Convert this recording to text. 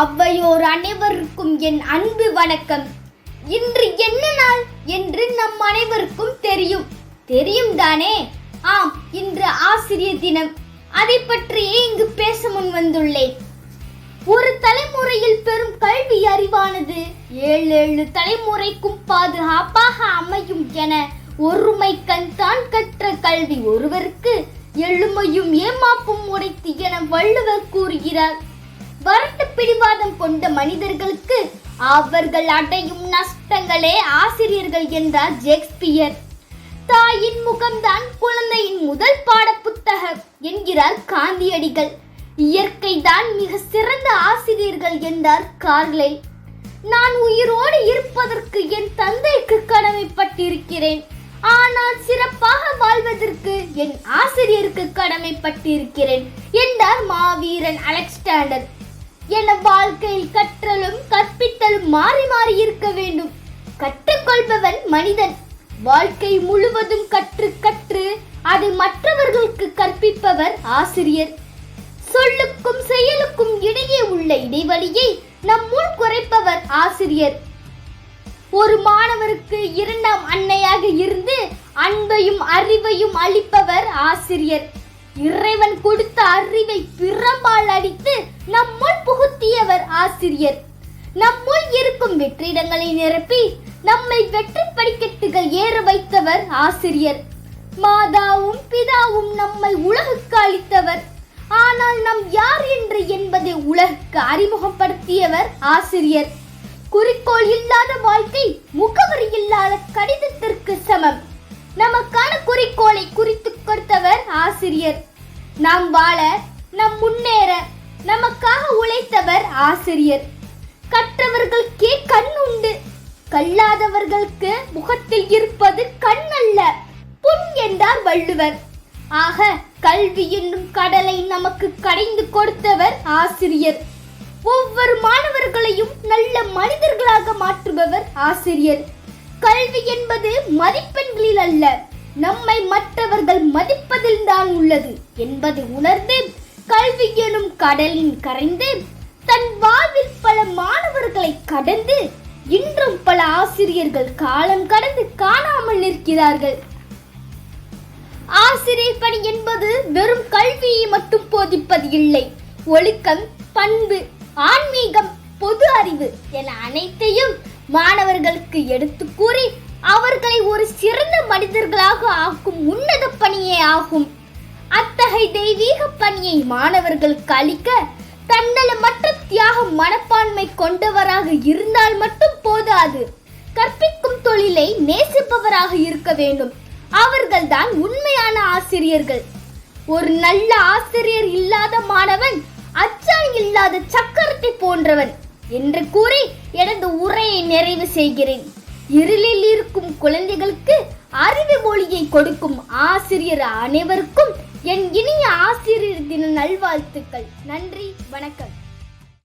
அவ்வையோர் அனைவருக்கும் என் அன்பு வணக்கம். இன்று என்ன நாள் என்று நம் அனைவருக்கும் தெரியும். தெரியும் தானே? ஆம் இன்று ஆசிரியர் தினம். அதை பற்றியே இங்கு பேச முன் வந்துள்ளேன். ஒரு தலைமுறையில் பெறும் கல்வி அறிவானது ஏழு ஏழு தலைமுறைக்கும் பாதுகாப்பாக அமையும் என ஒருமை கண் தான் கற்ற கல்வி ஒருவருக்கு எழுமையும் ஏமாப்பும் உடைத்து என வள்ளுவர் கூறுகிறார். வரட்டு பிடிவாதம் கொண்ட மனிதர்களுக்கு அவர்கள் அடையும் நஷ்டங்களே ஆசிரியர்கள் என்றார் ஷேக்ஸ்பியர். தாயின் முகம்தான் குழந்தையின் முதல் பாட புத்தகம் என்கிறார் காந்தியடிகள். இயற்கை தான் மிக சிறந்த ஆசிரியர்கள் என்றார் கார்லை. நான் உயிரோடு இருப்பதற்கு என் தந்தைக்கு கடமைப்பட்டிருக்கிறேன். ஆனால் சிறப்பாக வாழ்வதற்கு என் ஆசிரியருக்கு கடமைப்பட்டிருக்கிறேன் என்றார் மாவீரன் அலெக்சாண்டர். என வாழ்க்கையில் கற்றலும் கற்பித்தலும் மாறி மாறி இருக்க வேண்டும். கற்றுக்கொள்பவன் மனிதன். வாழ்க்கை முழுவதும் கற்று கற்று அதை மற்றவர்களுக்கு கற்பிப்பவர் ஆசிரியர். சொல்லுக்கும் செயலுக்கும் இடையே உள்ள இடைவெளியை நம்முள் குறைப்பவர் ஆசிரியர். ஒரு மாணவருக்கு இரண்டாம் அன்னையாக இருந்து அன்பையும் அறிவையும் அளிப்பவர் ஆசிரியர். இறைவன் கொடுத்த அறிவை பிறம்பால் அடித்து நம்முள் புகுத்தியவர் ஆசிரியர். நம்முள் இருக்கும் வெற்றிடங்களை நிரப்பி நம்மை வெற்றி படிக்கட்டுகள் ஏற வைத்தவர் ஆசிரியர். மாதாவும் பிதாவும் நம்மை உலகுக்கு அளித்தவர். ஆனால் நாம் யார் என்று என்பதை உலகுக்கு அறிமுகப்படுத்தியவர் ஆசிரியர். குறிக்கோள் இல்லாத வாழ்க்கை முகவரி இல்லாத கடிதத்திற்கு சமம். நமக்கான குறிக்கோளை குறித்து ஆசிரியர். நாம் வாழ நம் முன்னேற நமக்காக உழைத்தவர் ஆசிரியர். கற்றவர்களுக்கே கண் உண்டு. கல்லாதவர்களுக்கு முகத்தில் இருப்பது கண் அல்ல புண் என்றார் வள்ளுவர். ஆக கல்வி என்னும் கடலை நமக்கு கடைந்து கொடுத்தவர் ஆசிரியர். ஒவ்வொரு மாணவர்களையும் நல்ல மனிதர்களாக மாற்றுபவர் ஆசிரியர். கல்வி என்பது மதிப்பெண்களில் அல்ல நம்மை மற்றவர்கள் மதிப்பதில் தான் உள்ளது என்பதை உணர்ந்து கல்வி எனும் கடலின் கரைந்து தன் வாழ்வில் பல மாணவர்களை கடந்து இன்றும் பல ஆசிரியர்கள் காலம் கடந்து காணாமல் நிற்கிறார்கள். ஆசிரியர் பணி என்பது வெறும் கல்வியை மட்டும் போதிப்பது இல்லை. ஒழுக்கம் பண்பு ஆன்மீகம் பொது அறிவு என அனைத்தையும் மாணவர்களுக்கு எடுத்து கூறி அவர்களை ஒரு சிறந்த மனிதர்களாக ஆக்கும் உன்னத பணியே ஆகும். அத்தகைய தெய்வீக பணியை மாணவர்களுக்கு அளிக்க தன்னலமற்ற தியாக மனப்பான்மை கொண்டவராக இருந்தால் மட்டும் போதாது. கற்பிக்கும் தொழிலை நேசிப்பவராக இருக்க வேண்டும். அவர்கள்தான் உண்மையான ஆசிரியர்கள். ஒரு நல்ல ஆசிரியர் இல்லாத மாணவன் அச்சான் இல்லாத சக்கரத்தை போன்றவன் என்று கூறி எனது உரையை நிறைவு செய்கிறேன். இருளில் இருக்கும் குழந்தைகளுக்கு அறிவு மொழியை கொடுக்கும் ஆசிரியர் அனைவருக்கும் என் இனிய ஆசிரியர் தின நல்வாழ்த்துக்கள். நன்றி வணக்கம்.